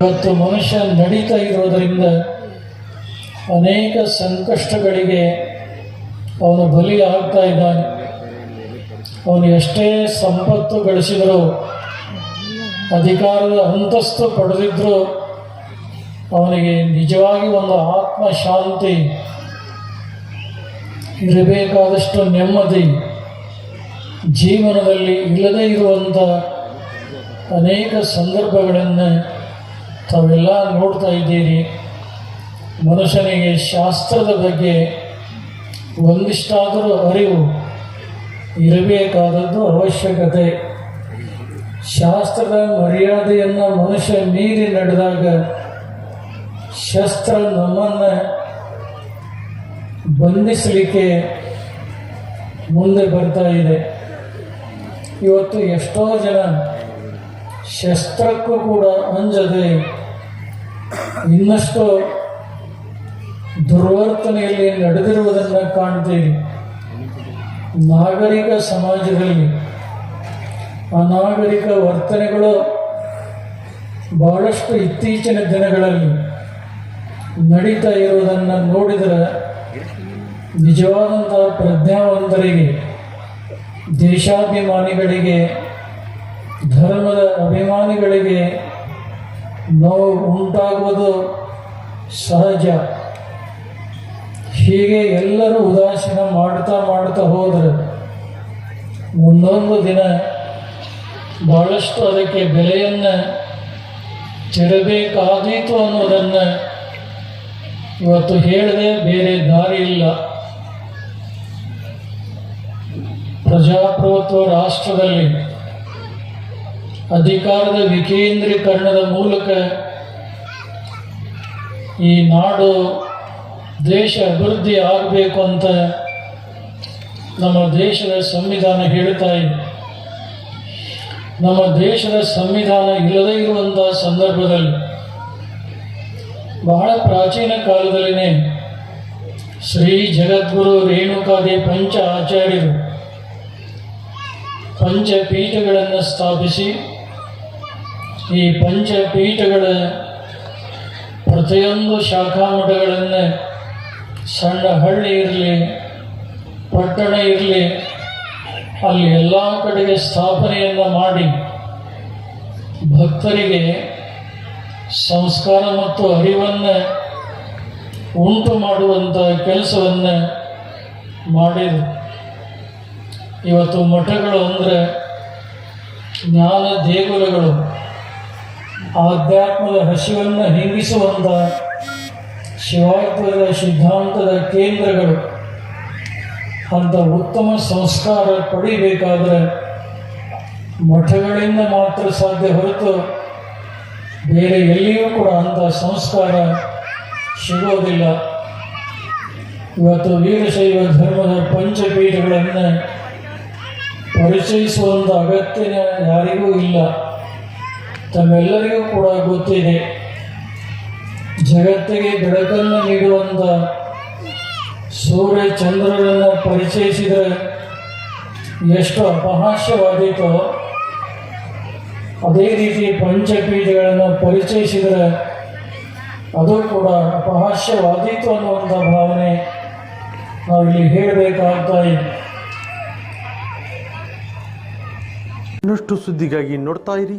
ಇವತ್ತು ಮನುಷ್ಯ ನಡೀತಾ ಇರೋದರಿಂದ ಅನೇಕ ಸಂಕಷ್ಟಗಳಿಗೆ ಅವನು ಬಲಿ ಆಗ್ತಾ ಇದ್ದಾನೆ. ಅವನು ಎಷ್ಟೇ ಸಂಪತ್ತು ಗಳಿಸಿದರೂ, ಅಧಿಕಾರದ ಅಂತಸ್ತು ಪಡೆದಿದ್ದರೂ ಅವನಿಗೆ ನಿಜವಾಗಿ ಒಂದು ಆತ್ಮ ಶಾಂತಿ ಇರಬೇಕಾದಷ್ಟು ನೆಮ್ಮದಿ ಜೀವನದಲ್ಲಿ ಇಲ್ಲದೇ ಇರುವಂಥ ಅನೇಕ ಸಂದರ್ಭಗಳನ್ನು ತಾವೆಲ್ಲ ನೋಡ್ತಾ ಇದ್ದೀರಿ, ಮನುಷ್ಯನಿಗೆ ಶಾಸ್ತ್ರದ ಬಗ್ಗೆ ಒಂದಿಷ್ಟಾದರೂ ಅರಿವು ಇರಬೇಕಾದದ್ದು ಅವಶ್ಯಕತೆ. ಶಾಸ್ತ್ರದ ಮರ್ಯಾದೆಯನ್ನು ಮನುಷ್ಯ ಮೀರಿ ನಡೆದಾಗ ಶಸ್ತ್ರ ನಮ್ಮನ್ನು ಬಂಧಿಸಲಿಕ್ಕೆ ಮುಂದೆ ಬರ್ತಾ ಇದೆ. ಇವತ್ತು ಎಷ್ಟೋ ಜನ ಶಸ್ತ್ರಕ್ಕೂ ಕೂಡ ಅಂಜದೆ ಇನ್ನಷ್ಟು ದುರ್ವರ್ತನೆಯಲ್ಲಿ ನಡೆದಿರುವುದನ್ನು ಕಾಣ್ತೀವಿ. ನಾಗರಿಕ ಸಮಾಜದಲ್ಲಿ ಅನಾಗರಿಕ ವರ್ತನೆಗಳು ಬಹಳಷ್ಟು ಇತ್ತೀಚಿನ ದಿನಗಳಲ್ಲಿ ನಡೀತಾ ಇರುವುದನ್ನು ನೋಡಿದರೆ ನಿಜವಾದಂತಹ ಪ್ರಜ್ಞಾವಂತರಿಗೆ, ದೇಶಾಭಿಮಾನಿಗಳಿಗೆ ಧರ್ಮದ ಅಭಿಮಾನಿಗಳಿಗೆ ನೋವು ಉಂಟಾಗುವುದು ಸಹಜ. ಹೀಗೆ ಎಲ್ಲರೂ ಉದಾಸೀನ ಮಾಡ್ತಾ ಮಾಡ್ತಾ ಹೋದರೆ ಒಂದೊಂದು ದಿನ ಬಹಳಷ್ಟು ಅದಕ್ಕೆ ಬೆಲೆಯನ್ನು ಚೆಡಬೇಕಾದೀತು ಅನ್ನೋದನ್ನು ಇವತ್ತು ಹೇಳದೆ ಬೇರೆ ದಾರಿ ಇಲ್ಲ. ಪ್ರಜಾಪ್ರಭುತ್ವ ರಾಷ್ಟ್ರದಲ್ಲಿ ಅಧಿಕಾರದ ವಿಕೇಂದ್ರೀಕರಣದ ಮೂಲಕ ಈ ನಾಡು ದೇಶ ಅಭಿವೃದ್ಧಿ ಆಗಬೇಕು ಅಂತ ನಮ್ಮ ದೇಶದ ಸಂವಿಧಾನ ಹೇಳ್ತಾ ಇದೆ. ನಮ್ಮ ದೇಶದ ಸಂವಿಧಾನ ಇಲ್ಲದೇ ಇರುವಂಥ ಸಂದರ್ಭದಲ್ಲಿ ಬಹಳ ಪ್ರಾಚೀನ ಕಾಲದಲ್ಲಿನೇ ಶ್ರೀ ಜಗದ್ಗುರು ರೇಣುಕಾದಿ ಪಂಚ ಆಚಾರ್ಯರು ಪಂಚಪೀಠಗಳನ್ನು ಸ್ಥಾಪಿಸಿ ಈ ಪಂಚಪೀಠಗಳ ಪ್ರತಿಯೊಂದು ಶಾಖಾ ಮಠಗಳನ್ನು ಸಣ್ಣ ಹಳ್ಳಿ ಇರಲಿ, ಪಟ್ಟಣ ಇರಲಿ, ಅಲ್ಲಿ ಎಲ್ಲ ಕಡೆಗೆ ಸ್ಥಾಪನೆಯನ್ನು ಮಾಡಿ ಭಕ್ತರಿಗೆ ಸಂಸ್ಕಾರ ಮತ್ತು ಅರಿವನ್ನು ಉಂಟು ಮಾಡುವಂಥ ಕೆಲಸವನ್ನು ಮಾಡಿದರು. ಇವತ್ತು ಮಠಗಳು ಅಂದರೆ ಜ್ಞಾನ ದೇಗುಲಗಳು. ಆಧ್ಯಾತ್ಮದ ಹಸಿವನ್ನು ಹಿಂಗಿಸುವಂಥ ಶಿವಾಯತ್ವದ ಸಿದ್ಧಾಂತದ ಕೇಂದ್ರಗಳು ಅಂತ ಉತ್ತಮ ಸಂಸ್ಕಾರ ಪಡಿಬೇಕಾದ್ರೆ ಮಠಗಳಿಂದ ಮಾತ್ರ ಸಾಧ್ಯ ಹೊರತು ಬೇರೆ ಎಲ್ಲಿಯೂ ಕೂಡ ಅಂಥ ಸಂಸ್ಕಾರ ಸಿಗೋದಿಲ್ಲ. ಇವತ್ತು ವೀರಶೈವ ಧರ್ಮದ ಪಂಚಪೀಠಗಳನ್ನು ಪರಿಚಯಿಸುವಂಥ ಅಗತ್ಯ ಯಾರಿಗೂ ಇಲ್ಲ. ತಮ್ಮೆಲ್ಲರಿಗೂ ಕೂಡ ಗೊತ್ತಿದೆ. ಜಗತ್ತಿಗೆ ಬೆಳಕನ್ನು ನೀಡುವಂಥ ಸೂರ್ಯ ಚಂದ್ರರನ್ನು ಪರಿಚಯಿಸಿದರೆ ಎಷ್ಟು ಅಪಹಾಸ್ಯವಾದೀತೋ, ಅದೇ ರೀತಿ ಪಂಚಪೀಠಗಳನ್ನು ಪರಿಚಯಿಸಿದರೆ ಅದು ಕೂಡ ಅಪಹಾಸ್ಯವಾದೀತು ಅನ್ನುವಂಥ ಭಾವನೆ ನಾವು ಇಲ್ಲಿ ಹೇಳಬೇಕಾಗ್ತಾ ಇದೆ. ಇನ್ನಷ್ಟು ಸುದ್ದಿಗಾಗಿ ನೋಡ್ತಾ ಇರಿ.